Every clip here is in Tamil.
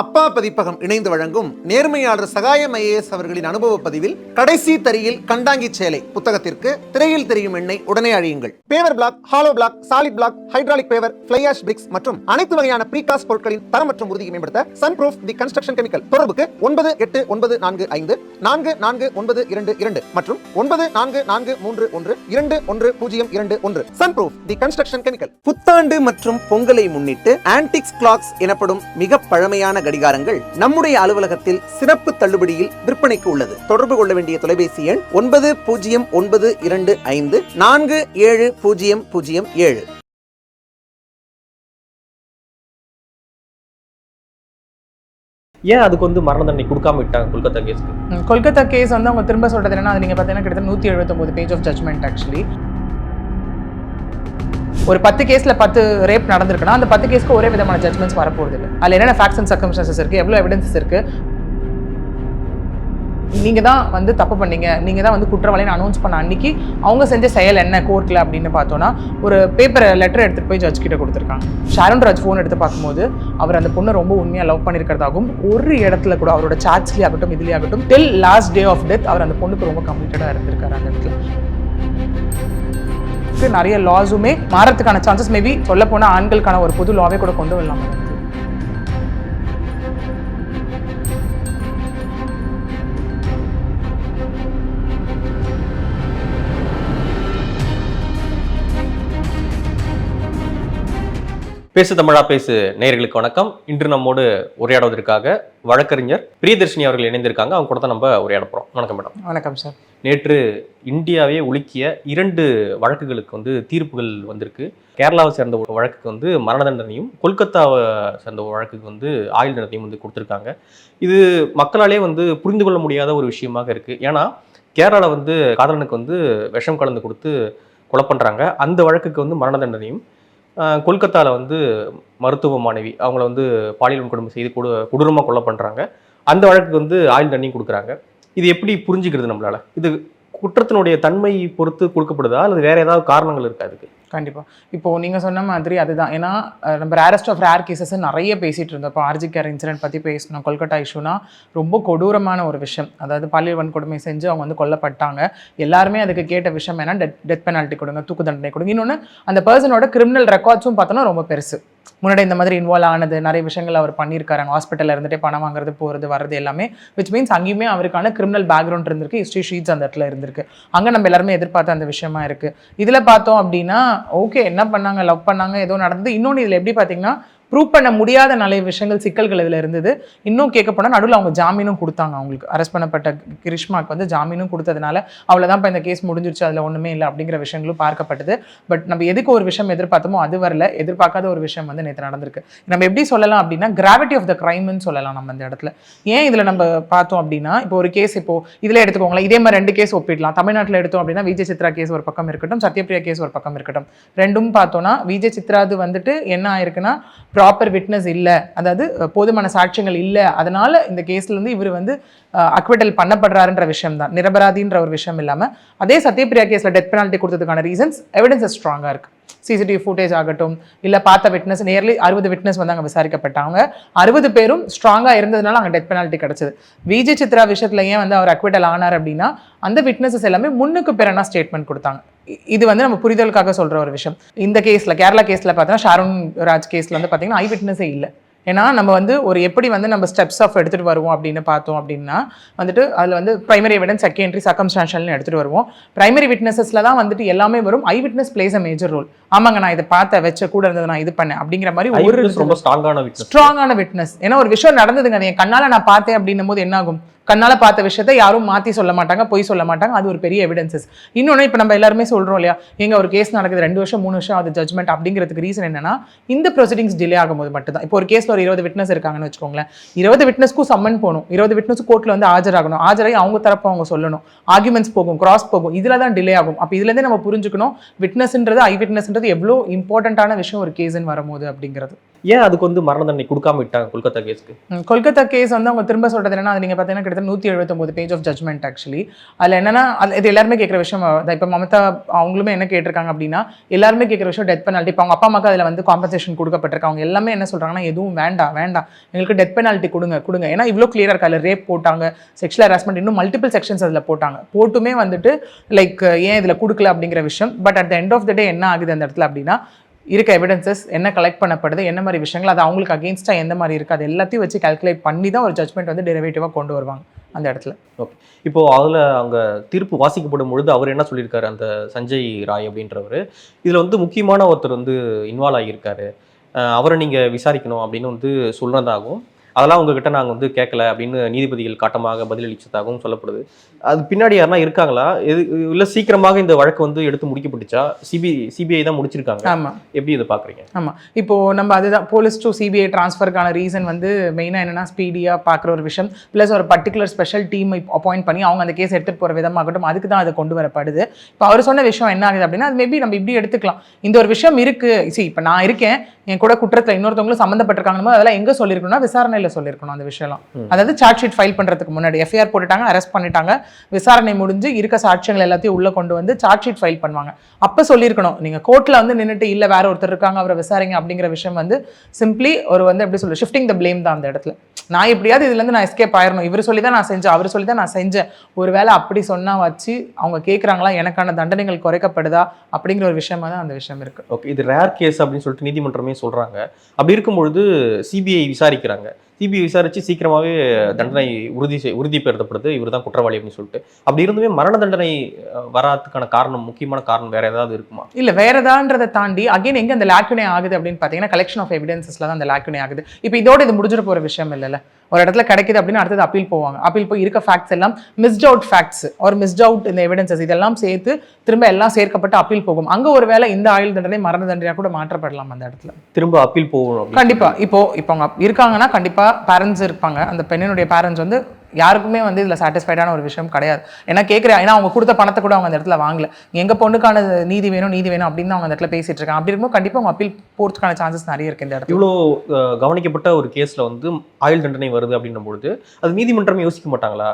அப்பா பதிப்பகம் இணைந்து வழங்கும் நேர்மையாளர் சகாயம் ஐஏஎஸ் அவர்களின் அனுபவ பதிவில் கடைசி தரியில் கண்டாங்கி சேலை புத்தகத்திற்கு திரையில் தெரியும் எண்ணை உடனே அழியுங்கள். Paver block hollow block solid block hydraulic paver fly ash bricks மற்றும் அனைத்து வகையான ப்ரீகாஸ்ட் பொருட்களின் தரம் மற்றும் உறுதியை மேம்படுத்த sun proof the construction chemical தொடர்புக்கு ஒன்பது எட்டு ஒன்பது நான்கு ஐந்து நான்கு நான்கு ஒன்பது இரண்டு இரண்டு மற்றும் ஒன்பது நான்கு நான்கு மூன்று ஒன்று இரண்டு ஒன்று பூஜ்ஜியம் இரண்டு ஒன்று. Sun proof the construction chemical புத்தாண்டு மற்றும் பொங்கலை முன்னிட்டு ஆன்டிக்ஸ் கிளாக்ஸ் எனப்படும் மிக பழமையான கடிகாரங்கள் நம்முடைய அலுவலகத்தில் சிறப்பு தள்ளுபடியில் விற்பனைக்கு உள்ளது. தொடர்பு கொள்ள வேண்டிய தொலைபேசி எண் ஒன்பது பூஜ்ஜியம் ஒன்பது இரண்டு ஐந்து நான்கு ஏழு பூஜ்ஜியம் பூஜ்ஜியம் ஏழு. ஏன் அதுக்கு வந்து மரண தண்டனை கொடுக்காம விட்டாங்க கொல்கத்தா கேஸ்க்கு? ம், கொல்கத்தா கேஸ் வந்து அவங்க திரும்ப சொல்றது என்னன்னா அது நீங்க பார்த்தீங்கன்னா கிட்டத்தட்ட நூற்றி எழுபத்தொம்பது பேஜ் ஆஃப் ஜட்மெண்ட் ஆக்சுவலி ஒரு பத்து கேஸில் பத்து ரேப் நடந்திருக்குன்னா அந்த பத்து கேஸ்க்கு ஒரே விதமான ஜட்மெண்ட்ஸ் வரப்போகுது இல்லை. அதில் என்னென்ன ஃபேக்ட்ஸ் அண்ட் சர்க்கம்ஸ்டன்சஸ் இருக்குது எவ்வளோ எவிடன்சஸ் இருக்குது நீங்கள் தான் வந்து தப்பு பண்ணீங்க. நீங்கள் தான் வந்து குற்றவாளின்னு அனௌன்ஸ் பண்ண அன்னைக்கு அவங்க செஞ்ச செயல் என்ன கோர்ட்டில் அப்படின்னு பார்த்தோன்னா ஒரு பேப்பரை லெட்டர் எடுத்துகிட்டு போய் ஜட்ஜ் கிட்ட கொடுத்துருக்காங்க. ஷாரன் ராஜ் ஃபோன் எடுத்து பார்க்கும்போது அவர் அந்த பொண்ணை ரொம்ப உண்மையாக லவ் பண்ணியிருக்கிறதாகவும் ஒரு இடத்துல கூட அவரோட சாட்ஸ்லேயே ஆகட்டும் இதுலேயே ஆகட்டும் till last day of death அவர் அந்த பொண்ணுக்கு ரொம்ப கம்ப்ளீட்டடாக இருந்திருக்காரு அந்த இடத்துல. இருக்குது நிறைய லாஸுமே மாறத்துக்கான சான்சஸ் மேபி சொல்ல போனால் ஆண்களுக்கான ஒரு புது லாவே கூட கொண்டு வரலாம். பேசு தமிழா பேசு நேயர்களுக்கு வணக்கம். இன்று நம்மோடு உரையாடுவதற்காக வழக்கறிஞர் பிரியதர்ஷினி அவர்கள் இணைந்திருக்காங்க. அவங்க கூட தான் நம்ம உரையாட போறோம். வணக்கம் மேடம். வணக்கம் சார். நேற்று இந்தியாவே உலுக்கிய இரண்டு வழக்குகளுக்கு வந்து தீர்ப்புகள் வந்திருக்கு. கேரளாவை சேர்ந்த ஒரு வழக்குக்கு வந்து மரண தண்டனையும் கொல்கத்தாவை சேர்ந்த ஒரு வழக்குக்கு வந்து ஆயுள் தண்டனையும் வந்து கொடுத்துருக்காங்க. இது மக்களாலே வந்து புரிந்து கொள்ள முடியாத ஒரு விஷயமாக இருக்கு. ஏன்னா கேரளாவில் வந்து காதலனுக்கு வந்து விஷம் கலந்து கொடுத்து கொலை பண்ணுறாங்க அந்த வழக்குக்கு வந்து மரண தண்டனையும் கொல்கத்தாவில் வந்து மருத்துவ மாணவி அவங்கள வந்து பாலியல் வன்கொடுமை செய்து கொடு கொடூரமாக கொலை பண்ணுறாங்க அந்த வழக்குக்கு வந்து ஆயுள் தண்டனையும் கொடுக்குறாங்க. இது எப்படி புரிஞ்சுக்கிறது நம்மளால்? இது குற்றத்தினுடைய தன்மை பொறுத்து கொடுக்கப்படுதா? அல்லது வேற ஏதாவது காரணங்கள் இருக்கா அதுக்கு கண்டிப்பாக இப்போது நீங்கள் சொன்ன மாதிரி அதுதான். ஏன்னா நம்ம ரேரஸ்ட் ஆஃப் ரேர் கேசஸ் நிறைய பேசிகிட்டு இருந்தோம். இப்போ ஆர்ஜி கேர் இன்சிடென்ட் பற்றி பேசணும் கொல்கட்டா இஷ்யூனா ரொம்ப கொடூரமான ஒரு விஷயம். அதாவது பாலியல் வன்கொடுமை செஞ்சு அவங்க வந்து கொல்லப்பட்டாங்க. எல்லாருமே அதுக்கு கேட்ட விஷயம் என்ன டெத் பெனால்ட்டி கொடுங்க தூக்கு தண்டனை கொடுங்க. இன்னொன்று அந்த பர்சனோட கிரிமினல் ரெக்கார்ட்ஸும் பார்த்தோன்னா ரொம்ப பெருசு. முன்னாடி இந்த மாதிரி இன்வால்வ் ஆனது நிறைய விஷயங்கள் அவர் பண்ணியிருக்காரு. ஹாஸ்பிட்டலில் இருந்துட்டு பணம் வாங்குறது போகிறது வர்றது எல்லாமே விச் மீன்ஸ் அங்கேயுமே அவருக்கான கிரிமினல் பேக்ரவுண்ட் இருந்திருக்கு ஹிஸ்ட்ரி ஷீட்ஸ் அந்த இடத்துல இருந்திருக்கு. அங்கே நம்ம எல்லாருமே எதிர்பார்த்த அந்த விஷயமா இருக்கு. இதில் பார்த்தோம் அப்படின்னா ஓகே என்ன பண்ணாங்க லவ் பண்ணாங்க ஏதோ நடந்தது. இன்னொன்று இதில் எப்படி பார்த்தீங்கன்னா ப்ரூவ் பண்ண முடியாத நிறைய விஷயங்கள் சிக்கல்கள் இதில் இருந்தது. இன்னும் கேட்க போனால் நடுவில் அவங்க ஜாமீனும் கொடுத்தாங்க அவங்களுக்கு. அரெஸ்ட் பண்ணப்பட்ட கிரிஷ்மாக்கு வந்து ஜாமீனும் கொடுத்ததுனால அவ்வளோதான் இப்போ இந்த கேஸ் முடிஞ்சிருச்சு அதில் ஒன்றுமே இல்லை அப்படிங்கிற விஷயங்களும் பார்க்கப்பட்டது. பட் நம்ம எதுக்கு ஒரு விஷயம் எதிர்பார்த்தோமோ அது வரல. எதிர்பார்க்காத ஒரு விஷயம் வந்து நேற்று நடந்திருக்கு. நம்ம எப்படி சொல்லலாம் அப்படின்னா கிராவிட்டி ஆஃப் த க்ரைம்னு சொல்லலாம் நம்ம இந்த இடத்துல. ஏன் இதில் நம்ம பார்த்தோம் அப்படின்னா இப்போ ஒரு கேஸ் இப்போ இதில் எடுத்துக்கோங்களேன். இதே மாதிரி ரெண்டு கேஸ் ஒப்பிடலாம். தமிழ்நாட்டில் எடுத்தோம் அப்படின்னா விஜய் சித்ரா கேஸ் ஒரு பக்கம் இருக்கட்டும் சத்யபிரியா கேஸ் ஒரு பக்கம் இருக்கட்டும். ரெண்டும் பார்த்தோன்னா விஜய் சித்ராது வந்துட்டு என்ன ஆயிருக்குன்னா ப்ராப்பர் விட்னஸ் இல்லை அதாவது போதுமான சாட்சியங்கள் இல்லை அதனால் இந்த கேஸ்லேருந்து இவர் வந்து அக்விட்டல் பண்ணப்படுறாருன்ற விஷயம் தான் நிரபராதின்ற ஒரு விஷயம் இல்லாமல் அதே சத்யபிரியா கேஸில் டெத் பெனால்ட்டி கொடுத்ததுக்கான ரீசன்ஸ் எவிடன்ஸ் ஸ்ட்ராங்காக இருக்குது சிசிடிவி ஃபுட்டேஜ் ஆகட்டும் இல்லை பார்த்த விட்னஸ் நேர்லி அறுபது விட்னஸ் வந்து அங்கே விசாரிக்கப்பட்டாங்க. அறுபது பேரும் ஸ்ட்ராங்காக இருந்ததுனால அங்கே டெத் பெனால்ட்டி கிடச்சிது. விஜய் சித்ரா விஷயத்தில் ஏன் வந்து அவர் அக்விட்டல் ஆனார் அப்படின்னா அந்த விட்னஸஸ் எல்லாமே முன்னுக்கு பிறனா ஸ்டேட்மெண்ட் கொடுத்தாங்க. இது வந்து நம்ம புரிதலுக்காக சொல்கிற ஒரு விஷயம். இந்த கேஸில் கேரளா கேஸில் பார்த்தோன்னா ஷாருன் ராஜ் கேஸில் வந்து பார்த்தீங்கன்னா ஐ விட்னஸே இல்லை. ஏன்னா நம்ம வந்து ஒரு எப்படி வந்து நம்ம ஸ்டெப்ஸ் ஆஃப் எடுத்துகிட்டு வருவோம் அப்படின்னு பார்த்தோம் அப்படின்னா வந்துட்டு அதில் வந்து பிரைமரி எவிடன்ஸ் செகண்டரி சர்க்கம்ஸ்டான்ஷியல்னு எடுத்துகிட்டு வருவோம். பிரைமரி விட்னஸஸில் தான் வந்துட்டு எல்லாமே வரும். Eye witness plays a major role ஆமாங்க நான் இதை பார்த்தேன் வச்ச கூட இருந்தது நான் இது பண்ணேன் அப்படிங்கிற மாதிரி ஒரு ரொம்ப ஸ்ட்ராங்கான ஸ்ட்ராங்கான விட்னஸ் ஏன்னா ஒரு விஷயம் நடந்ததுங்க என் கண்ணால நான் பார்த்தேன் அப்படின்னும் போது என்ன ஆகும் கண்ணால் பார்த்த விஷயத்தை யாரும் மாற்றி சொல்ல மாட்டாங்க பொய் சொல்ல மாட்டாங்க. அது ஒரு பெரிய எவிடன்சஸ் இன்னொன்று இப்போ நம்ம எல்லாருமே சொல்கிறோம் இல்லையா? எங்கள் ஒரு கேஸ் நடக்குது ரெண்டு வருஷம் மூணு வருஷம் அது ஜட்மெண்ட் அப்படிங்கிறதுக்கு ரீசன் என்னன்னா இந்த ப்ரொசீடிங்ஸ் டிலே ஆகும்போது மட்டும்தான். இப்போ ஒரு கேஸில் ஒரு இருபது விட்னஸ் இருக்காங்கன்னு வச்சுக்கோங்களேன். இருபது விட்னஸ்க்கும் சம்மன் போகணும். இருபது விட்னஸ் கோர்ட்டில் வந்து ஆஜராகணும். ஆஜராகி அவங்க தரப்பு அவங்க சொல்லணும். ஆர்குமெண்ட்ஸ் போகும் கிராஸ் போகும். இதில் தான் டிலே ஆகும். அப்போ இதுலேருந்தே நம்ம புரிஞ்சுக்கணும் விட்னஸ்ன்றது ஐ விட்னஸ்ன்றது எவ்வளோ இம்பார்ட்டண்ட்டான விஷயம் ஒரு கேஸ்ன்னு வரும்போது அப்படிங்கிறது. ஏன் அதுக்கு வந்து மரண தண்டனை கொடுக்காம விட்டாங்க கொல்கத்தா கேஸ்க்கு? கொல்கத்தா கேஸ் வந்து அவங்க திரும்ப சொல்றது என்னன்னா அது நீங்க பார்த்தீங்கன்னா கிட்டத்தட்ட நூற்றி எழுபத்தொம்பது பேஜ் ஆஃப் ஜட்மெண்ட் ஆக்சுவலி அதில் என்னன்னா அது இது எல்லாருமே கேட்குற விஷயம் அதான் இப்போ மமதா அவங்களுமே என்ன கேட்டிருக்காங்க அப்படின்னா எல்லாருமே கேட்குற விஷயம் டெத் பெனால்ட்டி இப்போ அவங்க அப்பா அம்மாக்கு அதில் வந்து காம்பன்சேஷன் கொடுக்கப்பட்டிருக்கு. அவங்க எல்லாமே என்ன சொல்றாங்கன்னா எதுவும் வேண்டாம் வேண்டாம். எங்களுக்கு டெத் பெனால்ட்டி கொடுங்க கொடுங்க. ஏன்னா இவ்வளோ கிளியராக இருக்கா அதில் ரேப் போட்டாங்க செக்ஷுவல் ஹராஸ்மெண்ட் இன்னும் மல்டிபிள் செக்ஷன்ஸ் அதில் போட்டாங்க. போட்டுமே வந்துட்டு லைக் ஏன் இதில் கொடுக்கல அப்படிங்கிற விஷயம். But at the end of the day என்ன ஆகுது அந்த இடத்துல அப்படின்னா இருக்க எவிடன்சஸ் என்ன கலெக்ட் பண்ணப்படுது என்ன மாதிரி விஷயங்கள் அது அவங்களுக்கு அகேன்ஸ்டாக எந்த மாதிரி இருக்குது அது எல்லாத்தையும் வச்சு கால்குலேட் பண்ணி தான் ஒரு ஜட்மெண்ட் வந்து டெரிவேட்டிவாக கொண்டு வருவாங்க அந்த இடத்துல. ஓகே இப்போ அதில் அவங்க தீர்ப்பு வாசிக்கப்படும் பொழுது அவர் என்ன சொல்லியிருக்காரு அந்த சஞ்சய் ராய் அப்படின்றவர்? இதில் வந்து முக்கியமான ஒருத்தர் வந்து இன்வால்வ் ஆகியிருக்காரு. அவரை நீங்கள் விசாரிக்கணும் அப்படின்னு வந்து சொல்கிறதாகவும் அதெல்லாம் உங்ககிட்ட நாங்கள் வந்து கேட்கல அப்படின்னு நீதிபதிகள் காட்டமாக பதிலளிச்சதாகவும் சொல்லப்படுது. அது பின்னாடி யாருன்னா இருக்காங்களா? எது இல்லை சீக்கிரமாக இந்த வழக்கு வந்து எடுத்து முடிக்கப்பட்டுச்சா? சிபி சிபிஐ தான் முடிச்சிருக்காங்க. ஆமாம் எப்படி இதை பார்க்குறீங்க ஆமாம் இப்போ நம்ம அதுதான் போலீஸ் டு சிபிஐ ட்ரான்ஸ்ஃபருக்கான ரீசன் வந்து மெயினாக என்னன்னா ஸ்பீடியாக பார்க்குற ஒரு விஷயம். ப்ளஸ் ஒரு பர்டிகுலர் ஸ்பெஷல் டீம் அப்பாயிண்ட் பண்ணி அவங்க அந்த கேஸ் எடுத்துகிட்டு போகிற விதமாகட்டும் அதுக்கு தான் அது கொண்டு வரப்படுது. இப்போ அவர் சொன்ன விஷயம் என்ன ஆகுது அப்படின்னா அது மேபி நம்ம இப்படி எடுத்துக்கலாம். இந்த ஒரு விஷயம் இருக்குது சி இப்போ நான் இருக்கேன். என் கூட குற்றத்தில் இன்னொருத்தவங்களும் சம்மந்தப்பட்டிருக்காங்க அதெல்லாம் எங்கே சொல்லியிருக்கணும்னா விசாரணையில் சொல்லியிருக்கணும் அந்த விஷயம்லாம். அதாவது சார்ஜ் ஷீட் ஃபைல் பண்ணுறதுக்கு முன்னாடி எஃப்ஐஆர் போட்டுட்டாங்க அரெஸ்ட் பண்ணிட்டாங்க விசாரணை முடிஞ்சு இருக்க சாட்சியங்கள் எல்லாத்தையும் உள்ளே கொண்டு வந்து சார்ஜ் ஷீட் ஃபைல் பண்ணுவாங்க. அப்போ சொல்லியிருக்கணும். நீங்கள் கோர்ட்டில் வந்து நின்றுட்டு இல்லை வேற ஒருத்தர் இருக்காங்க அவரை விசாரிங்க அப்படிங்கிற விஷயம் வந்து சிம்பிளி ஒரு வந்து எப்படி சொல்ல ஷிஃப்டிங் த blame தான் அந்த இடத்துல. நான் எப்படியாவது இதுலேருந்து நான் எஸ்கேப் ஆயிரணும். இவர் சொல்லி தான் நான் செஞ்சேன் அவர் சொல்லி தான் நான் செஞ்சேன். ஒருவேளை அப்படி சொன்னா வச்சு அவங்க கேட்குறாங்களா எனக்கான தண்டனைகள் குறைக்கப்படுதா அப்படிங்கிற ஒரு விஷயமா தான் அந்த விஷயம் இருக்கு. ஓகே இது ரேர் கேஸ் அப்படின்னு சொல்லிட்டு நீதிமன்றமே சொல்றாங்க. அப்படி இருக்கும்பொழுது சிபிஐ விசாரிக்கிறாங்க. சிபிஐ விசாரிச்சு சீக்கிரமாகவே தண்டனை உறுதி செய் உறுதிப்படுத்தப்படுது இவர் தான் குற்றவாளி அப்படின்னு சொல்லிட்டு. அப்படி இருந்துமே மரண தண்டனை வராதுக்கான காரணம் முக்கியமான காரணம் வேற ஏதாவது இருக்குமா? இல்ல வேற ஏதான்றதை தாண்டி அகைன் எங்க அந்த லாக்குனே ஆகுது அப்படின்னு பார்த்தீங்கன்னா கலெக்ஷன் ஆஃப் எவிடன்சஸ்ல தான் அந்த லாக்குனே ஆகுது. இப்போ இதோட இது முடிஞ்சிட போற விஷயம் இல்லைல்ல. ஒரு இடத்துல கிடைக்குது அப்படின்னு அடுத்தது அப்பீல் போவாங்க. அப்பீல் போய் இருக்க ஃபேக்ட்ஸ் எல்லாம் மிஸ்ட் அவுட் ஃபேக்ட்ஸ் ஒரு மிஸ்ட் அவுட் இந்த எவிடன்சஸ் இதெல்லாம் சேர்த்து திரும்ப எல்லாம் சேர்க்கப்பட்டு அப்பீல் போகும். அங்க ஒருவேளை இந்த ஆயுள் தண்டனை மரண தண்டனையா கூட மாற்றப்படலாம் அந்த இடத்துல. திரும்ப அப்பீல் போகணும் அப்படின்னு கண்டிப்பா. இப்போ இப்போ அவங்க இருக்காங்கன்னா கண்டிப்பா பேரண்ட்ஸ் இருப்பாங்க. அந்த பெண்ணினுடைய பேரண்ட்ஸ் வந்து யாருக்குமே வந்து இதுல சாட்டிஸ்ஃபைடான ஒரு விஷயம் கிடையாது. ஏன்னா கேட்குறேன் ஏன்னா அவங்க கொடுத்த பணத்தை கூட அவங்க அந்த இடத்துல வாங்கல. எங்க பொண்ணுக்கான நீதி வேணும் நீதி வேணும் அப்படின்னு அவங்க அந்த இடத்துல பேசிட்டு இருக்காங்க. அப்படி இருக்கும்போது கண்டிப்பா அவங்க அப்பீல் போறதுக்கான சான்சஸ் நிறைய இருக்கு இந்த இடத்துல. இவ்வளோ கவனிக்கப்பட்ட ஒரு கேஸ்ல வந்து ஆயுள் தண்டனை வருது அப்படின்னும் பொழுது அது நீதிமன்றமே யோசிக்க மாட்டாங்களா?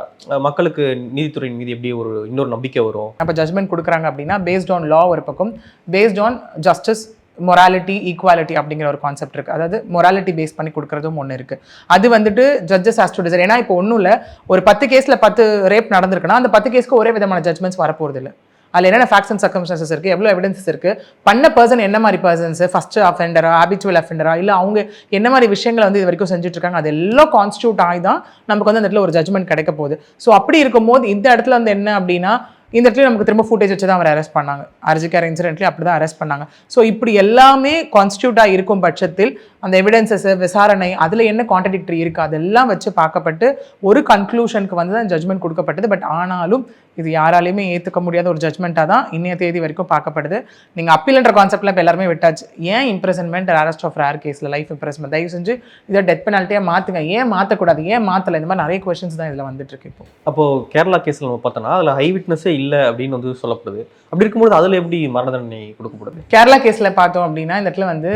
மக்களுக்கு நீதித்துறையின் மீது எப்படி ஒரு இன்னொரு நம்பிக்கை வரும்? அப்போ ஜட்மெண்ட் கொடுக்குறாங்க அப்படின்னா பேஸ்ட் ஆன் லா ஒரு பக்கம் based on justice morality equality அப்படிங்கிற ஒரு கான்செப்ட் இருக்குது அதாவது மொராலிட்டி பேஸ் பண்ணி கொடுக்குறதும் ஒன்று இருக்குது அது வந்துட்டு ஜட்ஜஸ் ஹாஸ் டு டிசைட் ஏன்னா இப்போ ஒன்றும் இல்லை ஒரு பத்து கேஸில் பத்து ரேப் நடந்திருக்குன்னா அந்த பத்து கேஸ்க்கு ஒரே விதமான ஜட்மெண்ட்ஸ் வரப்போகிறது இல்லை. அதில் என்னென்ன ஃபேக்ஸ் அண்ட் சர்க்கம்ஸ்டன்சஸ் இருக்குது எவ்வளோ எவிடன்சஸ் இருக்குது பண்ண பர்சன் என்ன மாதிரி பர்சன்ஸ் ஃபஸ்ட்டு அஃபெண்டரா ஹாபிச்சுவல் அஃபெண்டரா இல்லை அவங்க என்ன மாதிரி விஷயங்களை வந்து இது வரைக்கும் செஞ்சுட்ருக்காங்க அது எல்லாம் கான்ஸ்டியூட் ஆகி தான் நமக்கு வந்து அந்த இடத்துல ஒரு ஜட்மெண்ட் கிடைக்க போகுது. ஸோ அப்படி இருக்கும்போது இந்த இடத்துல வந்து என்ன அப்படின்னா இந்த இடத்துல நமக்கு திரும்ப ஃபுட்டேஜ் வச்சு தான் அவர் அரெஸ்ட் பண்ணாங்க. அர்ஜிக்கார் இன்சிடென்ட்லேயும் அப்படி தான் அரெஸ்ட் பண்ணாங்க. ஸோ இப்படி எல்லாமே கான்ஸ்டியூட்டாக இருக்கும் பட்சத்தில் அந்த எவிடன்சஸ் விசாரணை அதில் என்ன கான்ட்ரடிக்டரி இருக்குது அதெல்லாம் வச்சு பார்க்கப்பட்டு ஒரு கன்க்ளூஷனுக்கு வந்து தான் ஜட்மெண்ட் கொடுக்கப்பட்டது. பட் ஆனாலும் இது யாராலையுமே ஏற்றுக்க முடியாத ஒரு ஜட்மெண்ட்டாக தான் இன்னைய தேதி வரைக்கும் பார்க்கப்படுது. நீங்கள் அப்பீல்ன்ற கான்செப்ட்லாம் இப்போ எல்லாருமே விட்டாச்சு. ஏன் இம்ப்ரெசன்மெண்ட் அரெஸ்ட் ஆஃப் ரேர் கேஸில் லைஃப் இம்ப்ரெஸ்மெண்ட் தயவு செஞ்சு இதை டெத் பெனால்ட்டியாக மாற்றுங்க ஏன் மாற்றக்கூடாது ஏன் மாற்றலை இந்த மாதிரி நிறைய கொஷின்ஸ் தான் இதில் வந்துட்டு இருக்கு இப்போ. அப்போது கேரளா கேஸில் நம்ம பார்த்தோன்னா அதில் ஹை விட்னஸே இல்லை அப்படின்னு வந்து சொல்லப்படுது. அப்படி இருக்கும்போது அதில் எப்படி மரண தண்டனை கொடுக்கப்படுது? கேரளா கேஸில் பார்த்தோம் அப்படின்னா இந்த இடத்துல வந்து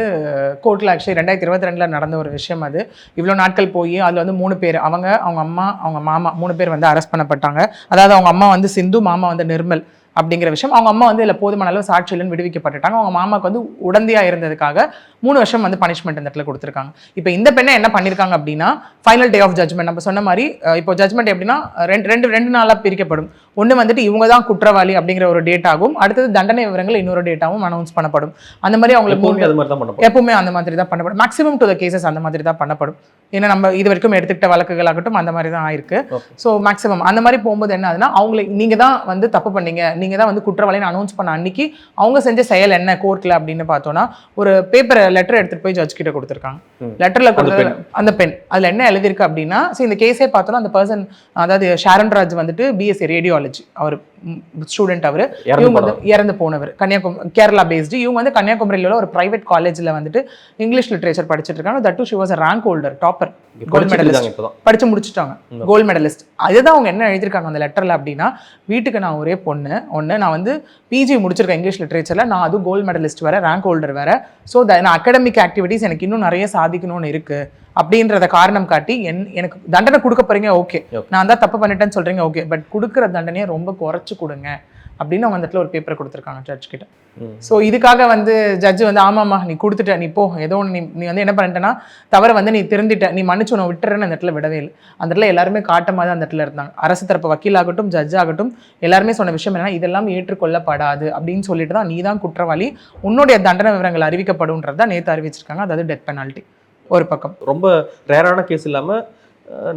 கோர்ட்டில் ஆக்சுவலி ரெண்டாயிரத்தி இருபத்தி ரெண்டில் நடந்த ஒரு விஷயம் அது. இவ்வளோ நாட்கள் போய் அதில் வந்து மூணு பேர் அவங்க அவங்க அம்மா அவங்க மாமா மூணு பேர் வந்து அரெஸ்ட் பண்ணப்பட்டாங்க. அதாவது அவங்க அம்மா வந்து சிந்து மாமா வந்து நிர்மல். அப்படிங்கிற விஷயம். அவங்க அம்மா வந்து இதில் போதுமான அளவு சாட்சியிலன்னு விடுவிக்கப்பட்டுட்டாங்க. அவங்க மாமாவுக்கு வந்து உடந்தையாக இருந்ததுக்காக மூணு வருஷம் வந்து பனிஷ்மெண்ட் இந்த இடத்துல கொடுத்துருக்காங்க. இப்போ இந்த பெண்ணை என்ன பண்ணியிருக்காங்க அப்படின்னா ஃபைனல் டே ஆஃப் ஜட்மெண்ட் நம்ம சொன்ன மாதிரி இப்போ ஜட்மெண்ட் எப்படின்னா ரெண்டு ரெண்டு ரெண்டு நாளாக பிரிக்கப்படும். ஒன்று வந்துட்டு இவங்க தான் குற்றவாளி அப்படிங்கிற ஒரு டேட் ஆகும். அடுத்தது தண்டனை விவரங்கள் இன்னொரு டேட்டாவும் அனௌன்ஸ் பண்ணப்படும். அந்த மாதிரி அவங்களுக்கு எப்பவுமே அந்த மாதிரி தான் பண்ணப்படும். மேக்ஸிமம் டு த கேசஸ் அந்த மாதிரி தான் பண்ணப்படும். ஏன்னா நம்ம இது வரைக்கும் எடுத்துக்கிட்ட வழக்குகள் ஆகட்டும் அந்த மாதிரி தான் ஆயிருக்கு. ஸோ மேக்ஸிமம் அந்த மாதிரி போகும்போது என்ன ஆகுதுன்னா அவங்களை நீங்க தான் வந்து தப்பு பண்ணீங்க நீங்க தான் வந்து குற்றவாளின்னு அனௌன்ஸ் பண்ண அன்னைக்கு அவங்க செஞ்ச செயல் என்ன கோர்ட்ல அப்படின்னு பார்த்தோம்னா ஒரு பேப்பர் லெட்டர் எடுத்துட்டு போய் ஜட்ஜ் கிட்ட கொடுத்துருக்காங்க. லெட்டர்ல கொடுத்த. அந்த பெண் அதுல என்ன எழுதியிருக்கு அப்படின்னா see இந்த கேஸே பார்த்தோம்னா அந்த பர்சன் அதாவது ஷாரன் ராஜ் வந்துட்டு பிஎஸ்சி ரேடியாலஜி அவர் ஸ்டூடெண்ட் அவர். இவங்க வந்து. இறந்து போனவர். கன்னியாகுமரி கேரளா பேஸ்டு இவங்க வந்து கன்னியாகுமரியில் உள்ள ஒரு பிரைவேட் காலேஜில் வந்துட்டு இங்கிலீஷ் லிட்ரேச்சர் படிச்சிட்டு இருக்காங்க. That to she was rank holder topper gold medalist படிச்சு முடிச்சுட்டாங்க. கோல்டு மெடலிஸ்ட் அதுதான் அவங்க என்ன எழுதியிருக்காங்க அந்த லெட்டரில் அப்படின்னா வீட்டுக்கு நான் ஒரே பொண்ணு. ஒன்று நான் வந்து பிஜி முடிச்சிருக்கேன் இங்கிலீஷ் லிட்ரேச்சரில் நான் அதுவும் கோல்டு மெடலிஸ்ட் வேற ரேங்க் ஹோல்டர் வேற. ஸோ நான் அகடமிக் ஆக்டிவிட்டீஸ் எனக்கு இன்னும் நிறைய சாதிக்கணும்னு இருக்கு. அப்படின்றத காரணம் காட்டி என் எனக்கு தண்டனை கொடுக்க போறீங்க ஓகே. நான் தான் தப்பு பண்ணிட்டேன்னு சொல்றீங்க ஓகே பட் கொடுக்குற தண்டனையை ரொம்ப குறைச்சு கொடுங்க அப்படின்னு அவங்க அந்த இடத்துல ஒரு பேப்பர் கொடுத்துருக்காங்க ஜட்ஜ் கிட்ட. ஸோ இதுக்காக வந்து ஜட்ஜ் வந்து ஆமாம்மா நீ கொடுத்துட்ட நீ போ ஏதோ ஒன்று நீ நீ வந்து என்ன பண்ணிட்டேன்னா தவிர வந்து நீ திருந்திட்ட நீ மன்னிச்சு உன்னை விட்டுறேன்னு அந்த இடத்துல விடவே இல்லை. அந்த இடத்துல எல்லாருமே காட்டமாக தான் அந்த இடத்துல இருந்தாங்க. அரசு தரப்பு வக்கீல் ஆகட்டும் ஜட்ஜ் ஆகட்டும் எல்லாருமே சொன்ன விஷயம் என்னன்னா இதெல்லாம் ஏற்றுக்கொள்ளப்படாது அப்படின்னு சொல்லிட்டு தான் நீ தான் குற்றவாளி உன்னுடைய தண்டனை விவரங்கள் அறிவிக்கப்படும்ன்றது தான் நேற்று அறிவிச்சிருக்காங்க அதாவது டெத் பெனால்ட்டி ஒரு பக்கம். ரொம்ப ரேரான கேஸ் இல்லாமல்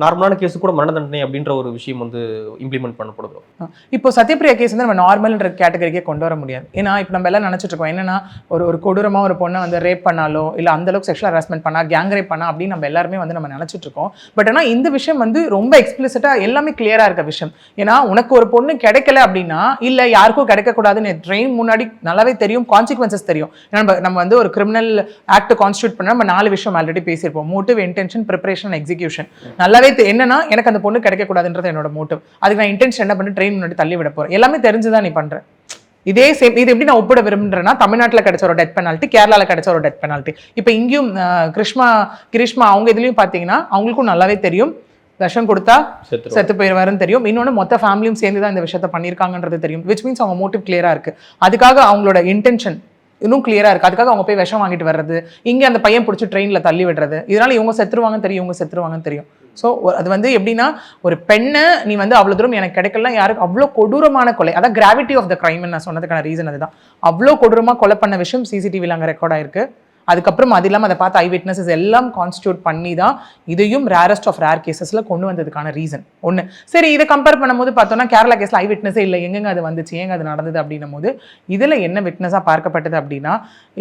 நார்மலான கேஸு கூட மரண தண்டனை அப்படின்ற ஒரு விஷயம் வந்து இம்ப்ளிமெண்ட் பண்ணப்படுது இப்போ சத்யபிரியா கேஸ் வந்து நம்ம நார்மல்ன்ற கேட்டகரிக்கே கொண்டு வர முடியாது. ஏன்னா இப்போ நம்ம எல்லாம் நினச்சிட்டு இருக்கோம். என்னன்னா ஒரு ஒரு கொடூரமாக ஒரு பொண்ணை வந்து ரேப் பண்ணாலோ இல்லை அந்த அளவுக்கு செக்ஷுவல் ஹராஸ்மெண்ட் பண்ணா கேங் ரேப் பண்ணா அப்படின்னு நம்ம எல்லாருமே வந்து நம்ம நினச்சிட்டு இருக்கோம். பட் ஆனால் இந்த விஷயம் வந்து ரொம்ப எக்ஸ்பிளிசிட்டாக எல்லாமே கிளியராக இருக்க விஷயம். ஏன்னா உனக்கு ஒரு பொண்ணு கிடைக்கல அப்படின்னா இல்லை யாருக்கும் கிடைக்கக்கூடாதுன்னு ட்ரெயின் முன்னாடி நல்லாவே தெரியும் கான்சிக்வன்சஸ் தெரியும். நம்ம நம்ம வந்து ஒரு கிரிமினல் ஆக்ட் கான்ஸ்டியூட் பண்ண நம்ம நாலு விஷயம் ஆல்ரெடி பேசியிருப்போம். மோட்டிவ் இன்டென்ஷன் ப்ரிப்பரேஷன் எக்ஸிகியூஷன் நல்லாவே என்னன்னா எனக்கு அந்த பொண்ணு கிடைக்கக்கூடாதுன்றது என்னோட மோட்டிவ் அதுக்கு நான் இன்டென்ஷன் என்ன பண்ணி ட்ரெயின் முன்னாடி தள்ளி விட போறேன். எல்லாமே தெரிஞ்சுதான் நீ பண்ற. இதே சேம் இது எப்படி நான் ஒப்பிட விரும்புறேன்னா தமிழ்நாட்டுல கிடைச்ச ஒரு டெத் பெனால்ட்டி கேரளால கிடைச்ச ஒரு டெத் பெனால்ட்டி இப்போ இங்கேயும் கிருஷ்மா கிரிஷ்மா அவங்க இதுலயும் பாத்தீங்கன்னா அவங்களுக்கும் நல்லாவே தெரியும். விஷம் கொடுத்தா செத்து போயிடுவாருன்னு தெரியும். இன்னொன்று மொத்த ஃபேமிலியும் சேர்ந்து தான் இந்த விஷயத்த பண்ணியிருக்காங்கன்றது தெரியும். விச் மீன்ஸ் அவங்க மோட்டிவ் கிளியரா இருக்கு. அதுக்காக அவங்களோட இன்டென்ஷன் இன்னும் கிளியரா இருக்கு. அதுக்காக அவங்க போய் விஷம் வாங்கிட்டு வர்றது இங்க அந்த பையன் பிடிச்சி ட்ரெயின்ல தள்ளி விடுறது இதனால இவங்க செத்துருவாங்கன்னு தெரியும் இவங்க செத்துருவாங்கன்னு தெரியும். ஸோ அது வந்து எப்படின்னா ஒரு பெண்ணை நீ வந்து அவ்வளோ தூரம் எனக்கு கிடைக்கலாம் யாருக்கு அவ்வளோ கொடூரமான கொலை. அதான் கிராவிட்டி ஆஃப் த கிரைம்னு நான் சொன்னதுக்கான ரீசன் அதுதான். அவ்வளோ கொடூரமாக கொலை பண்ண விஷயம் சிசிடிவியில் அங்கே ரெக்கார்ட் ஆயிருக்கு. அதுக்கப்புறம் அது இல்லாமல் அதை பார்த்து ஐ விட்னஸஸ் எல்லாம் கான்ஸ்டியூட் பண்ணி தான் இதையும் ரேரஸ்ட் ஆஃப் ரேர் கேசஸில் கொண்டு வந்ததுக்கான ரீசன் ஒன்று சரி இதை கம்பேர் பண்ணும்போது பார்த்தோம்னா கேரளா கேஸில் ஐ விட்னஸே இல்லை. எங்கெங்க அது வந்துச்சு? ஏங்க அது நடந்தது? அப்படின்னும் போது இதில் என்ன விட்னஸாக பார்க்கப்பட்டது அப்படின்னா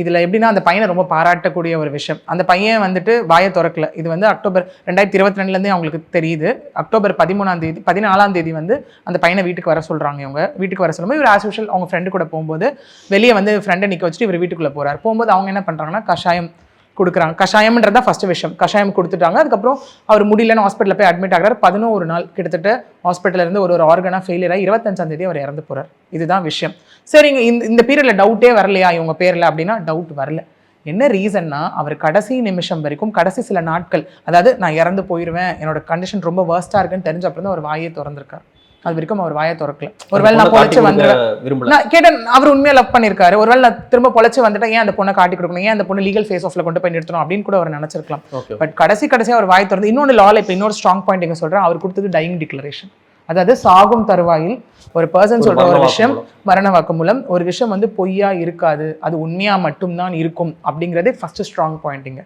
இதில் எப்படின்னா அந்த பையனை ரொம்ப பாராட்டக்கூடிய ஒரு விஷயம். அந்த பையன் வந்துட்டு வாயை திறக்கல. இது வந்து அக்டோபர் ரெண்டாயிரத்தி இருபத்தி ரெண்டுலேருந்தே அவங்களுக்கு தெரியுது. அக்டோபர் பதிமூணாம் தேதி பதினாலாம் தேதி வந்து அந்த பையனை வீட்டுக்கு வர சொல்கிறாங்க இவங்க. வீட்டுக்கு வர சொல்லும்போது இவர் ஆஸ் யூஷுவல் அவங்க ஃப்ரெண்டு கூட போகும்போது வெளியே வந்து ஃப்ரெண்டை நிற்க வச்சுட்டு இவர் வீட்டுக்குள்ளே போகிறார் போகும்போது அவங்க என்ன பண்ணுறாங்கன்னா கஷாயம் கொடுக்குறாங்க. கஷாயம்ன்றது தான் விஷயம். கஷாயம் கொடுத்துட்டாங்க. அதுக்கப்புறம் அவர் முடியலன்னு ஹாஸ்பிட்டலில் போய் அட்மிட் ஆகிறார். பதினோரு நாள் கிட்டத்தட்ட ஹாஸ்பிட்டல்ல இருந்து ஒரு ஒரு ஆர்கனாக ஃபெயிலியர் ஆகி இருபத்தஞ்சாம் தேதி அவர் இறந்து போகிறார் இதுதான் விஷயம். சரிங்க இந்த இந்த பீரியடில் டவுட்டே வரலையா இவங்க பேரில் அப்படின்னா டவுட் வரல. என்ன ரீசன்னா அவர் கடைசி நிமிஷம் வரைக்கும் கடைசி சில நாட்கள் அதாவது நான் இறந்து போயிடுவேன் என்னோட கண்டிஷன் ரொம்ப வேர்ஸ்டா இருக்குன்னு தெரிஞ்ச அப்புறம் தான் அவர் வாயை திறந்திருக்கார். அது வரைக்கும் அவர் வாயை திறக்கல. ஒருவேளை நான் பொழைச்சு வந்துடுவேன். நான் கேட்டேன் அவர் உண்மையா லவ் பண்ணிருக்காரு ஒருவேளை நான் திரும்ப பொழைச்சு வந்துட்டா ஏன் அந்த பொண்ணை காட்டி கொடுக்கணும்? ஏன் அந்த பொண்ணு லீகல் ஃபேஸ் ஆஃப்ல கொண்டு போய் நிறுத்தணும்? அப்படின்னு கூட அவர் நினைச்சிருக்கலாம். பட் கடைசி கடைசியா அவர் வாய் திறந்து இன்னொன்று லால இப்போ இன்னொரு ஸ்ட்ராங் பாயிண்ட் எங்க சொல்றேன். அவர் கொடுத்தது டையிங் டிக்ளரேஷன் அதாவது சாகும் தருவாயில் ஒரு பர்சன் சொல்ற ஒரு விஷயம். மரண வாக்குமூலம் ஒரு விஷயம் வந்து பொய்யா இருக்காது. அது உண்மையா மட்டும்தான் இருக்கும் அப்படிங்கிறதே ஃபர்ஸ்ட் ஸ்ட்ராங் பாயிண்டிங்க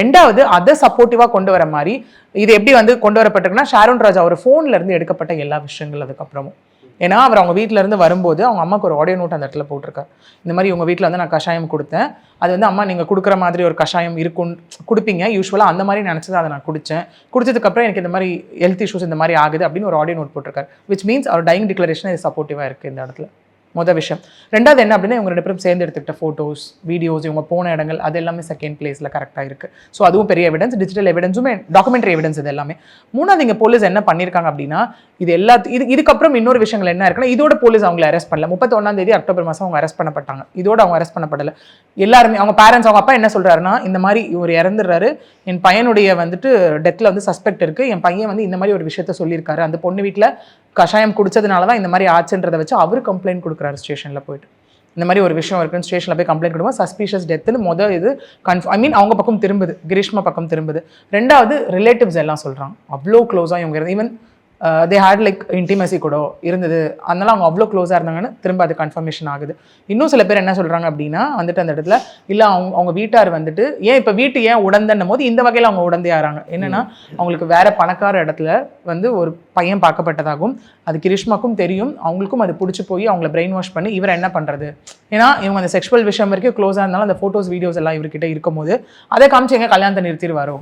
ரெண்டாவது அதை சப்போர்ட்டிவாக கொண்டு வர மாதிரி இது எப்படி வந்து கொண்டு வரப்பட்டிருக்குன்னா ஷாரோன் ராஜா அவர் ஃபோன்லேருந்து எடுக்கப்பட்ட எல்லா விஷயங்கள் அதுக்கப்புறமும். ஏன்னா அவர் அவங்க வீட்டிலேருந்து இருந்து வரும்போது அவங்க அம்மாவுக்கு ஒரு ஆடியோ நோட் அந்த இடத்துல போட்டிருக்காரு. இந்த மாதிரி உங்கள் வீட்டில் வந்து நான் கஷாயம் கொடுத்தேன். அது வந்து அம்மா நீங்கள் கொடுக்குற மாதிரி ஒரு கஷாயம் இருக்கும் கொடுப்பீங்க. யூஸ்வலாக அந்த மாதிரி நினச்சது அதை நான் குடித்தேன் குடிச்சதுக்கப்புறம் எனக்கு இந்த மாதிரி ஹெல்த் இஷ்யூஸ் இந்த மாதிரி ஆகுது அப்படின்னு ஒரு ஆடியோ நோட் போட்டிருக்காரு. விச் மீன்ஸ் அவர் டைங் டிக்ளரேஷன் இது சப்போர்ட்டிவாக இருக்குது இந்த இடத்துல. மொதல் விஷயம். ரெண்டாவது என்ன அப்படின்னா இவங்க ரெண்டு பேரும் சேர்ந்து எடுத்துக்கிட்ட ஃபோட்டோஸ் வீடியோஸ் இவங்க போன இடங்கள் அது எல்லாமே செகண்ட் பிளேஸில் கரெக்டாக இருக்குது ஸோ அதுவும் பெரிய எவிடன்ஸ் டிஜிட்டல் எவிடன்ஸுமே டாக்குமெண்ட்ரி எவிடன்ஸ் இது எல்லாமே. மூணாவது இங்கே போலீஸ் என்ன பண்ணியிருக்காங்க அப்படின்னா இது எல்லாத்து இது இதுக்கப்புறம் இன்னொரு விஷயங்கள் என்ன இருக்குன்னா இதோட போலீஸ் அவங்களை அரெஸ்ட் பண்ணல. முப்பத்தொன்னாம் தேதி அக்டோபர் மாதம் அவங்க அரெஸ்ட் பண்ணப்பட்டாங்க. இதோட அவங்க அரெஸ்ட் பண்ணப்படல. எல்லாருமே அவங்க பேரண்ட்ஸ் அவங்க அப்பா என்ன சொல்கிறாருன்னா இந்த மாதிரி இவர் இறந்துடுறாரு. என் பையனுடைய வந்துட்டு டெத்தில் வந்து சஸ்பெக்ட் இருக்குது என் பையன் வந்து இந்த மாதிரி ஒரு விஷயத்த சொல்லியிருக்காரு. அந்த பொண்ணு வீட்டில் கஷாயம் குடிச்சதுனால தான் இந்த மாதிரி ஆச்சுன்றதை வச்சு அவர் கம்ப்ளைண்ட் கொடுக்குறாரு ஸ்டேஷனில் போயிட்டு. இந்த மாதிரி ஒரு விஷயம் இருக்குன்னு ஸ்டேஷனில் போய் கம்ப்ளைண்ட் கொடுப்போம் சஸ்பீஷியஸ் டெத்துன்னு மொதல் இது கன்ஃபார்ம் ஐ மீன் அவங்க பக்கம் திரும்புது கிரீஷ்மா பக்கம் திரும்புது. ரெண்டாவது ரிலேட்டிவ்ஸ் எல்லாம் சொல்கிறாங்க அவ்வளோ க்ளோஸாக இவங்க இருந்து even they had like intimacy கூட இருந்தது. அதனால அவங்க அவ்வளோ க்ளோஸாக இருந்தாங்கன்னு திரும்ப அது கன்ஃபர்மேஷன் ஆகுது. இன்னும் சில பேர் என்ன சொல்கிறாங்க அப்படின்னா வந்துட்டு அந்த இடத்துல இல்லை அவங்க அவங்க வீட்டார் வந்துட்டு ஏன் இப்போ வீட்டு ஏன் உடந்தன்னும் போது இந்த வகையில் அவங்க உடந்தே ஆறாங்க. என்னன்னா அவங்களுக்கு வேற பணக்கார இடத்துல வந்து ஒரு பையன் பார்க்கப்பட்டதாகவும் அது கிரிஷ்மாக்கும் தெரியும். அவங்களுக்கும் அது பிடிச்சி போய் அவங்கள பிரெயின் வாஷ் பண்ணி இவர் என்ன பண்ணுறது ஏன்னா இவங்க அந்த செக்ஷுவல் விஷயம் வரைக்கும் க்ளோஸாக இருந்தாலும் அந்த ஃபோட்டோஸ் வீடியோஸ் எல்லாம் இவர்கிட்ட இருக்கும்போது அதை காமிச்சு எங்க கல்யாணத்தை நிறுத்திடுவாரோ.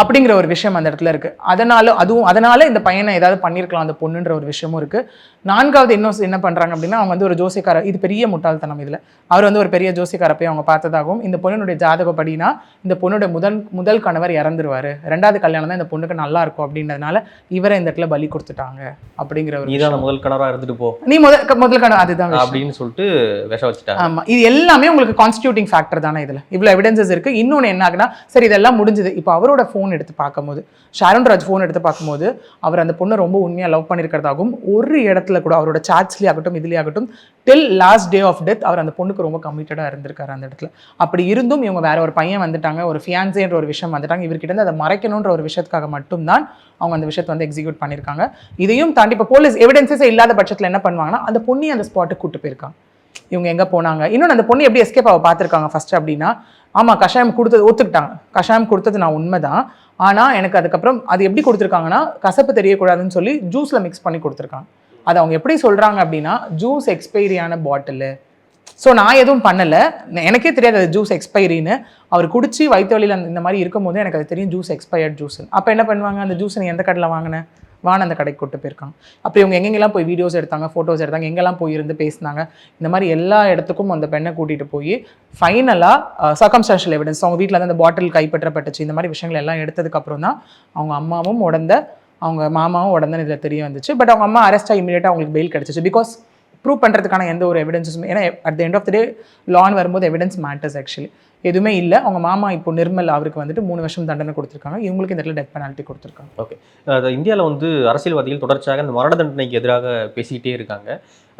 அப்படிங்கிற ஒரு விஷயம் அந்த இடத்துல இருக்கு. அதனால அதுவும் அதனால இந்த பையனை ஏதாவது பண்ணியிருக்கலாம் அந்த பொண்ணுன்ற ஒரு விஷயமும் இருக்கு. நான்காவது இன்னும் என்ன பண்றாங்க அப்படின்னா அவங்க வந்து ஒரு ஜோசிக்கார இது பெரிய முட்டாள்தனம் இதுல. அவர் வந்து ஒரு பெரிய ஜோசிக்கார போய் அவங்க பார்த்ததாகவும் இந்த பொண்ணுடைய ஜாதகப்படினா இந்த பொண்ணோட முதல் முதல் கணவர் இறந்துருவாரு. ரெண்டாவது கல்யாணம் தான் இந்த பொண்ணுக்கு நல்லா இருக்கும் அப்படின்றதுனால இவரை இந்த இடத்துல பலி கொடுத்துட்டாங்க அப்படிங்கிற ஒரு நீ தான் முதல் கணவரா இருந்துட்டு போ. நீ முதல் முதல் கணவர் அதுதான். அப்படின்னு சொல்லிட்டு விஷம் வச்சுட்டாங்க. ஆமா இது எல்லாமே உங்களுக்கு கான்ஸ்டியூட்டிங் ஃபேக்டர் தானே இதுல. இவ்வளவு எவிடன்சஸ் இருக்கு. இன்னொன்னு என்ன ஆகுனா சரி இதெல்லாம் முடிஞ்சது. இப்போ அவரோட ஃபோன் எடுத்து பார்க்கும்போது ஷாரோன் ராஜ் ஃபோன் எடுத்து பார்க்கும்போது அவர் அந்த பொண்ணை ரொம்ப உண்மையா லவ் பண்ணியிருக்கிறதாகவும் ஒரு இடத்துல கூட அவரோட சாட்ஸ்லேயே ஆகட்டும் இதுலேயே ஆகட்டும் till last day of death அவர் அந்த பொண்ணுக்கு ரொம்ப கமிட்டடாக இருந்திருக்காரு அந்த இடத்துல. அப்படி இருந்தும் இவங்க வேற ஒரு பையன் வந்துட்டாங்க ஒரு ஃபியான்சேன்ற ஒரு விஷயம் வந்துட்டாங்க. இவர்கிட்ட இருந்து அதை மறைக்கணுன்ற ஒரு விஷயத்துக்காக மட்டும்தான் அவங்க அந்த விஷயத்தை வந்து எக்ஸிக்யூட் பண்ணியிருக்காங்க இதையும் தாண்டி இப்போ போலீஸ் எவிடன்சஸே இல்லாத பட்சத்தில் என்ன பண்ணுவாங்கன்னா அந்த பொண்ணி அந்த ஸ்பாட்டுக்கு கூட்டு போயிருக்காங்க இவங்க எங்கே போனாங்க? இன்னொன்று அந்த பொண்ணு எப்படி எஸ்கேப் அவ பார்த்துருக்காங்க ஃபர்ஸ்ட் அப்படின்னா ஆமாம் கஷாயம் கொடுத்தது ஒத்துக்கிட்டாங்க. கஷாயம் கொடுத்தது நான் உண்மைதான். ஆனால் எனக்கு அதுக்கப்புறம் அது எப்படி கொடுத்துருக்காங்கன்னா கசப்பு தெரியக்கூடாதுன்னு சொல்லி ஜூஸில் மிக்ஸ் பண்ணி கொடுத்துருக்காங்க. அது அவங்க எப்படி சொல்கிறாங்க அப்படின்னா ஜூஸ் எக்ஸ்பைரியான பாட்டிலு ஸோ நான் எதுவும் பண்ணலை. எனக்கே தெரியாது அது ஜூஸ் எக்ஸ்பைரின்னு அவர் குடிச்சு வயிற்று வழியில் அந்த இந்த மாதிரி இருக்கும்போது எனக்கு அது தெரியும் ஜூஸ் எக்ஸ்பயர்ட் ஜூஸ் அப்போ என்ன பண்ணுவாங்க? அந்த ஜூஸ் நீ எந்த கடையில் வாங்கினேன் வான அந்த கடைக்கு கூட்டு போயிருக்காங்க. அப்படி இவங்க எங்கெங்கெல்லாம் போய் வீடியோஸ் எடுத்தாங்க ஃபோட்டோஸ் எடுத்தாங்க எங்கெல்லாம் போய் இருந்து பேசினாங்க இந்த மாதிரி எல்லா இடத்துக்கும் அந்த பெண்ணை கூட்டிகிட்டு போய் ஃபைனலாக சர்க்கம்ஸ்டான்ஷியல் எவிடன்ஸ் அவங்க வீட்டில் வந்து அந்த பாட்டில் கைப்பற்றப்பட்டுச்சு இந்த மாதிரி விஷயங்கள் எல்லாம் எடுத்ததுக்கப்புறம் தான் அவங்க அம்மாவும் உடந்த அவங்க மாமாவும் உடனே இதில் தெரிய வந்துச்சு. பட் அவங்க அம்மா அரெஸ்ட்டாக இமீடியட்டாக அவங்களுக்கு பெயில் கிடச்சிச்சு. பிகாஸ் ப்ரூவ் பண்ணுறதுக்கான எந்த ஒரு எவிடன்ஸும் ஏன்னா at the end of the day லான் வரும்போது எவிடன்ஸ் மேட்டர்ஸ் ஆக்சுவலி எதுவுமே இல்லை. அவங்க மாமா இப்போ நிர்மல் அவருக்கு வந்துட்டு மூணு வருஷம் தண்டனை கொடுத்துருக்காங்க. இவங்களுக்கு இந்த இடத்துல டெத் பெனால்ட்டி கொடுத்துருக்காங்க. ஓகே இந்தியாவில் வந்து அரசியல்வாதிகள் தொடர்ச்சியாக இந்த மரண தண்டனைக்கு எதிராக பேசிக்கிட்டே இருக்காங்க.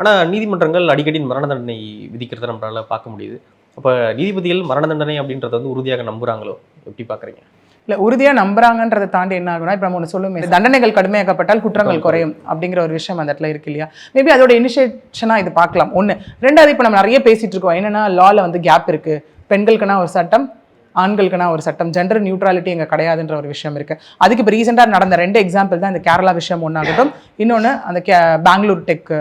ஆனால் நீதிமன்றங்கள் அடிக்கடி மரண தண்டனை விதிக்கிறத நம்மளால் பார்க்க முடியுது. அப்போ நீதிபதிகள் மரண தண்டனை அப்படின்றத வந்து உறுதியாக நம்புகிறாங்களோ எப்படி பார்க்குறீங்க? இல்லை உறுதியாக நம்புறாங்கன்றதை தாண்டி என்ன ஆகுனா இப்போ நம்ம ஒன்று சொல்லுமே தண்டனைகள் கடுமையாக்கப்பட்டால் குற்றங்கள் குறையும் அப்படிங்கிற ஒரு விஷயம் அந்த இடத்துல இருக்கு இல்லையா? மேபி அதோட இனிஷியேஷனாக இது பார்க்கலாம். ஒன்று ரெண்டாவது இப்போ நம்ம நிறைய பேசிட்டு இருக்கோம். என்னன்னா லால வந்து கேப் இருக்கு. பெண்களுக்குனா ஒரு சட்டம் ஆண்களுக்குனா ஒரு சட்டம். ஜெண்டர் நியூட்ரலிட்டி இங்கே கிடையாதுன்ற ஒரு விஷயம் இருக்கு. அதுக்கு இப்போ ரீசெண்டாக நடந்த ரெண்டு எக்ஸாம்பிள் தான் இந்த கேரளா விஷயம் ஒன்றாகட்டும் இன்னொன்று அந்த கே பெங்களூர் டெக்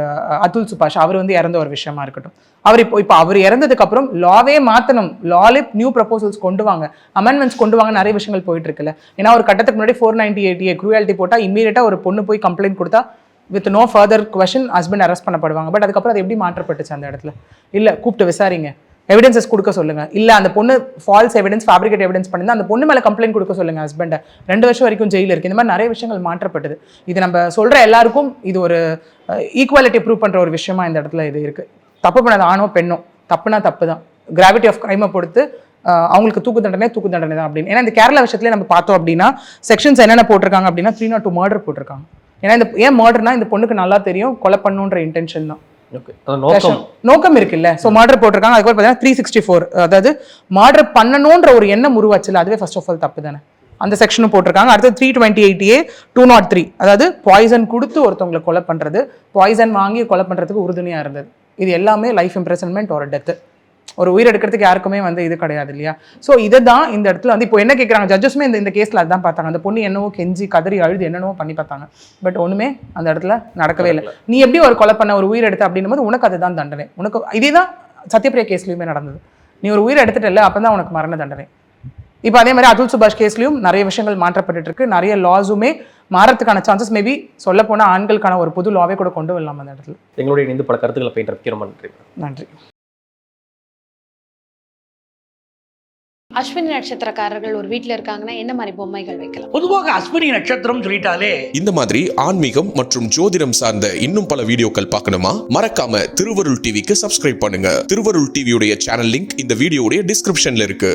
அதுல் சுபாஷ் அவர் வந்து இறந்த ஒரு விஷயமா இருக்கட்டும். அவர் இப்போ இப்போ அவர் இறந்ததுக்கு அப்புறம் லாவே மாற்றணும் லாலே நியூ ப்ரப்போசல்ஸ் கொண்டு வாங்க. அமெண்ட்மெண்ட்ஸ் கொண்டு வாங்க நிறைய விஷயங்கள் போயிட்டு இருக்குல்ல. ஏன்னா ஒரு கட்டத்துக்கு முன்னாடி ஃபோர் நைன்டி எயிட்டி குரூயாலிட்டி போட்டால் இமீடியட்டா ஒரு பொண்ணு போய் கம்ப்ளைண்ட் கொடுத்தா with no further question husband arrest பண்ணப்படுவாங்க. But அதுக்கப்புறம் அது எப்படி மாற்றப்பட்டுச்சு அந்த இடத்துல? இல்லை கூப்பிட்டு விசாரிங்க. எவிடன்சஸ் கொடுக்க சொல்லுங்க. இல்லை அந்த பொண்ணு ஃபால்ஸ் எவிடன்ஸ் ஃபேப்ரிகேட் எவிடன்ஸ் பண்ணி அந்த பொண்ணு மேலே கம்ப்ளைண்ட் கொடுக்க சொல்லுங்க ஹஸ்பண்டை ரெண்டு வருஷம் வரைக்கும் ஜெயில் இருக்கு. இந்த மாதிரி நிறைய விஷயங்கள் மாற்றப்பட்டது. இது நம்ம சொல்கிற எல்லாருக்கும் இது ஒரு ஈக்குவாலிட்டி ப்ரூவ் பண்ணுற ஒரு விஷயமா இந்த இடத்துல இது இருக்குது தப்பு பண்ணது ஆணோ பெண்ணோ தப்புனா தப்பு தான் கிராவிட்டி ஆஃப் கிரைமை பொறுத்து அவங்களுக்கு தூக்கு தண்டனை தூக்கு தண்டனை தான் அப்படின்னு. ஏன்னா இந்த கேரளா விஷயத்துல நம்ம பார்த்தோம் அப்படின்னா செக்ஷன்ஸ் என்னென்ன போட்டிருக்காங்க அப்படின்னா த்ரீ நாட் டூ மர்டர் போட்டிருக்காங்க. ஏன்னா இந்த ஏன் மர்டர்னா இந்த பொண்ணுக்கு நல்லா தெரியும் கொலை பண்ணுன்ற இன்டென்ஷன் தான். நோக்கம். இருக்குல்ல. ஸோ மர்டர் போட்டிருக்காங்க. அதுக்கப்புறம் பார்த்தீங்கன்னா த்ரீ சிக்ஸ்டி ஃபோர் அதாவது மர்டர் பண்ணணுன்ற ஒரு எண்ணம் உருவாச்சுல அதுவே ஃபர்ஸ்ட் ஆஃப் ஆல் தப்பு தானே. அந்த செக்ஷனும் போட்டிருக்காங்க. அடுத்து three twenty eight A two nought three அதாவது பாய்சன் கொடுத்து ஒருத்தவங்களை கொலை பண்ணுறது பாய்சன் வாங்கி கொலை பண்ணுறதுக்கு உறுதுணையாக இருந்தது. இது எல்லாமே லைஃப் இம்ப்ரெசன்மெண்ட் ஒரு டெத்து ஒரு உயிர் எடுக்கிறதுக்கு யாருக்குமே வந்து இது கிடையாது இல்லையா? ஸோ இதை தான் இந்த இடத்துல வந்து இப்போ என்ன கேட்குறாங்க ஜட்ஜஸுமே இந்த இந்த கேஸில் அதான் பார்த்தாங்க. அந்த பொண்ணு என்னவோ கெஞ்சி கதறி அழுது என்னென்னவோ பண்ணி பார்த்தாங்க. பட் ஒன்றுமே அந்த இடத்துல நடக்கவே இல்லை. நீ எப்படி ஒரு கொலை பண்ண ஒரு உயிர் எடுத்த அப்படின்னும் போது உனக்கு அதுதான் தண்டனை. உனக்கு இதே தான் சத்யபிரியா கேஸ்லையுமே நடந்தது. நீ ஒரு உயிர் எடுத்துட்டல அப்போ தான் உனக்கு மரண தண்டனை. இப்போ அதே மாதிரி அதுல் சுபாஷ் கேஸ்லையும் நிறைய விஷயங்கள் மாற்றப்பட்டுட்டு இருக்கு. நிறைய லாஸுமே மாறத்துக்கான சான்சஸ் மேபி சொல்ல போனால் ஆண்களுக்கான ஒரு புது லாவே கூட கொண்டு வரலாம் அந்த இடத்துல. எங்களுடைய இணைந்து பல கருத்துக்களை பயின்றதுக்கு ரொம்ப நன்றி. நன்றி. அஸ்வினி நட்சத்திரக்காரர்கள் ஒரு வீட்ல இருக்காங்கன்னா என்ன மாதிரி பொம்மைகள் வைக்கலாம்? பொதுவாக அஸ்வினி நட்சத்திரம் சொல்லிட்டாலே இந்த மாதிரி ஆன்மீகம் மற்றும் ஜோதிடம் சார்ந்த இன்னும் பல வீடியோக்கள் பார்க்கணுமா? மறக்காம திருவருள் டிவிக்கு சப்ஸ்கிரைப் பண்ணுங்க. திருவருள் டிவியுடைய சேனல் லிங்க் இந்த வீடியோடைய டிஸ்கிரிப்ஷன்ல இருக்கு.